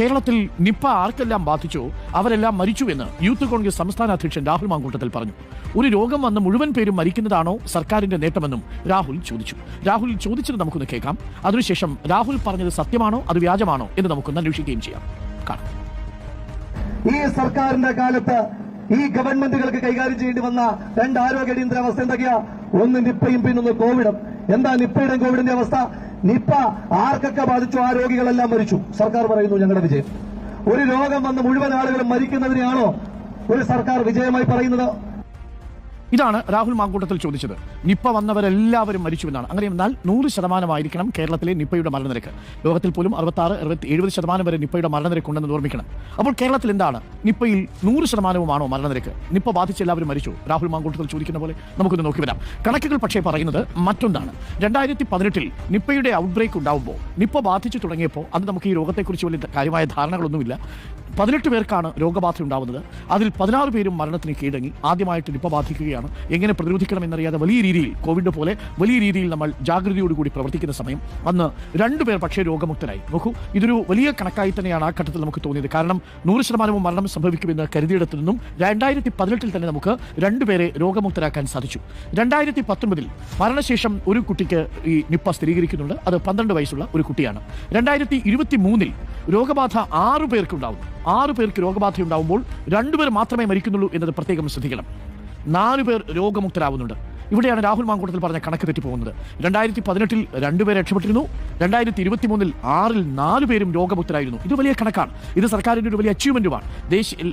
കേരളത്തിൽ നിപ്പ ആർക്കെല്ലാം ബാധിച്ചു? അവരെല്ലാം മരിച്ചുവെന്ന് യൂത്ത് കോൺഗ്രസ് സംസ്ഥാന അധ്യക്ഷൻ രാഹുൽ മാങ്കൂട്ടത്തിൽ പറഞ്ഞു. ഒരു രോഗം വന്ന് മുഴുവൻ പേരും മരിക്കുന്നതാണോ സർക്കാരിന്റെ നേട്ടമെന്നും രാഹുൽ ചോദിച്ചു. രാഹുൽ ചോദിച്ചത് നമുക്കൊന്ന് കേൾക്കാം. അതിനുശേഷം രാഹുൽ പറഞ്ഞത് സത്യമാണോ? അത് വ്യാജമാണോ? എന്ന് നമുക്കൊന്ന് അന്വേഷിക്കുകയും ചെയ്യാം. കാണാം. ഈ സർക്കാരിന്റെ കാലത്ത് ഈ ഗവൺമെന്റുകൾക്ക് കൈകാര്യം ചെയ്യേണ്ടി വന്ന രണ്ട് ആരോഗ്യ അടിയന്തര അവസ്ഥ എന്തൊക്കെയാ? ഒന്ന് നിപ്പയും പിന്നൊന്ന് കോവിഡും. എന്താ നിപ്പയുടെ കോവിഡിന്റെ അവസ്ഥ? നിപ്പ ആർക്കൊക്കെ ബാധിച്ചു? ആ രോഗികളെല്ലാം മരിച്ചു. സർക്കാർ പറയുന്നു ഞങ്ങളുടെ വിജയം. ഒരു രോഗം വന്ന് മുഴുവൻ ആളുകളും മരിക്കുന്നതിനെയാണോ ഒരു സർക്കാർ വിജയമായി പറയുന്നത്? ഇതാണ് രാഹുൽ മാങ്കൂട്ടത്തിൽ ചോദിച്ചത്. നിപ്പ വന്നവരെല്ലാവരും മരിച്ചുവെന്നാണ് അങ്ങനെ എന്നാൽ നൂറ് ശതമാനമായിരിക്കണം കേരളത്തിലെ നിപ്പയുടെ മരണനിരക്ക്. ലോകത്തിൽ പോലും അറുപത്താറ് അറുപത്തി എഴുപത് ശതമാനം വരെ നിപ്പയുടെ മരണനിരക്ക് ഉണ്ടെന്ന് ഓർമ്മിക്കണം. അപ്പോൾ കേരളത്തിൽ എന്താണ്? നിപ്പയിൽ നൂറ് ശതമാനവുമാണോ മരണനിരക്ക്? നിപ്പ ബാധിച്ച് എല്ലാവരും മരിച്ചു. രാഹുൽ മാങ്കൂട്ടത്തിൽ ചോദിക്കുന്ന പോലെ നമുക്കൊന്ന് നോക്കി വരാം. കണക്കുകൾ പക്ഷേ പറയുന്നത് മറ്റൊന്നാണ്. രണ്ടായിരത്തി പതിനെട്ടിൽ നിപ്പയുടെ ഔട്ട്ബ്രേക്ക് ഉണ്ടാവുമ്പോൾ നിപ്പ ബാധിച്ചു തുടങ്ങിയപ്പോൾ അത് നമുക്ക് ഈ രോഗത്തെക്കുറിച്ച് വലിയ കാര്യമായ ധാരണകളൊന്നുമില്ല. പതിനെട്ട് പേർക്കാണ് രോഗബാധ ഉണ്ടാവുന്നത്. അതിൽ പതിനാറ് പേരും മരണത്തിന് കീഴടങ്ങി. ആദ്യമായിട്ട് നിപ്പ ബാധിക്കുകയാണ്. എങ്ങനെ പ്രതിരോധിക്കണമെന്നറിയാതെ വലിയ രീതിയിൽ കോവിഡ് പോലെ വലിയ രീതിയിൽ നമ്മൾ ജാഗ്രതയോടുകൂടി പ്രവർത്തിക്കുന്ന സമയം. അന്ന് രണ്ടുപേർ പക്ഷേ രോഗമുക്തരായി. നോക്കൂ ഇതൊരു വലിയ കണക്കായി തന്നെയാണ് ആ ഘട്ടത്തിൽ നമുക്ക് തോന്നിയത്. കാരണം നൂറ് ശതമാനവും മരണം സംഭവിക്കുമെന്ന് കരുതിയിടത്തു നിന്നും രണ്ടായിരത്തി പതിനെട്ടിൽ തന്നെ നമുക്ക് രണ്ടുപേരെ രോഗമുക്തരാക്കാൻ സാധിച്ചു. രണ്ടായിരത്തി പത്തൊമ്പതിൽ മരണശേഷം ഒരു കുട്ടിക്ക് ഈ നിപ്പ സ്ഥിരീകരിക്കുന്നുണ്ട്. അത് പന്ത്രണ്ട് വയസ്സുള്ള ഒരു കുട്ടിയാണ്. രണ്ടായിരത്തി ഇരുപത്തി മൂന്നിൽ രോഗബാധ ആറു പേർക്ക് ഉണ്ടാവുന്നു ആറു പേർക്ക് രോഗബാധയുണ്ടാവുമ്പോൾ രണ്ടുപേർ മാത്രമേ മരിക്കുന്നുള്ളൂ എന്നത് പ്രത്യേകം ശ്രദ്ധിക്കണം. നാലു പേർ രോഗമുക്തരാവുന്നുണ്ട്. ഇവിടെയാണ് രാഹുൽ മാങ്കൂട്ടത്തിൽ പറഞ്ഞ കണക്ക് തെറ്റിപ്പോകുന്നത്. രണ്ടായിരത്തി പതിനെട്ടിൽ രണ്ടുപേരെ രക്ഷപ്പെട്ടിരുന്നു. രണ്ടായിരത്തി ഇരുപത്തി മൂന്നിൽ ആറിൽ നാല് പേരും രോഗമുക്തരായിരുന്നു. ഇത് വലിയ കണക്കാണ്. ഇത് സർക്കാരിന്റെ ഒരു വലിയ അച്ചീവ്മെന്റുമാണ്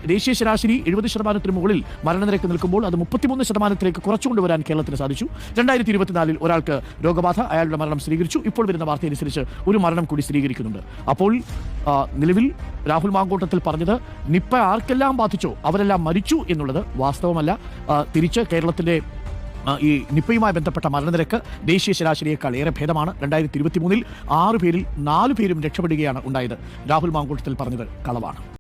ദേശീയ ശരാശരി എഴുപത് ശതമാനത്തിന് മുകളിൽ മരണനിരക്ക് നിൽക്കുമ്പോൾ അത് മുപ്പത്തിമൂന്ന് ശതമാനത്തിലേക്ക് കുറച്ചുകൊണ്ടുവരാൻ കേരളത്തിന് സാധിച്ചു. രണ്ടായിരത്തി ഇരുപത്തിനാലിൽ ഒരാൾക്ക് രോഗബാധ അയാളുടെ മരണം സ്ഥിരീകരിച്ചു. ഇപ്പോൾ വരുന്ന വാർത്ത അനുസരിച്ച് ഒരു മരണം കൂടി സ്ഥിരീകരിക്കുന്നുണ്ട്. അപ്പോൾ നിലവിൽ രാഹുൽ മാങ്കോട്ടത്തിൽ പറഞ്ഞത് നിപ്പ ആർക്കെല്ലാം ബാധിച്ചോ അവരെല്ലാം മരിച്ചു എന്നുള്ളത് വാസ്തവമല്ല. തിരിച്ച് കേരളത്തിന്റെ ആ, ഈ നിപ്പയുമായി ബന്ധപ്പെട്ട മരണനിരക്ക് ദേശീയ ശരാശരിയേക്കാൾ ഏറെ ഭേദമാണ്. രണ്ടായിരത്തി ഇരുപത്തി മൂന്നിൽ ആറ് പേരിൽ നാല് പേരും രക്ഷപ്പെടുകയാണ് ഉണ്ടായത്. രാഹുൽ മാങ്കൂട്ടത്തിൽ പറഞ്ഞത് കളവാണ്.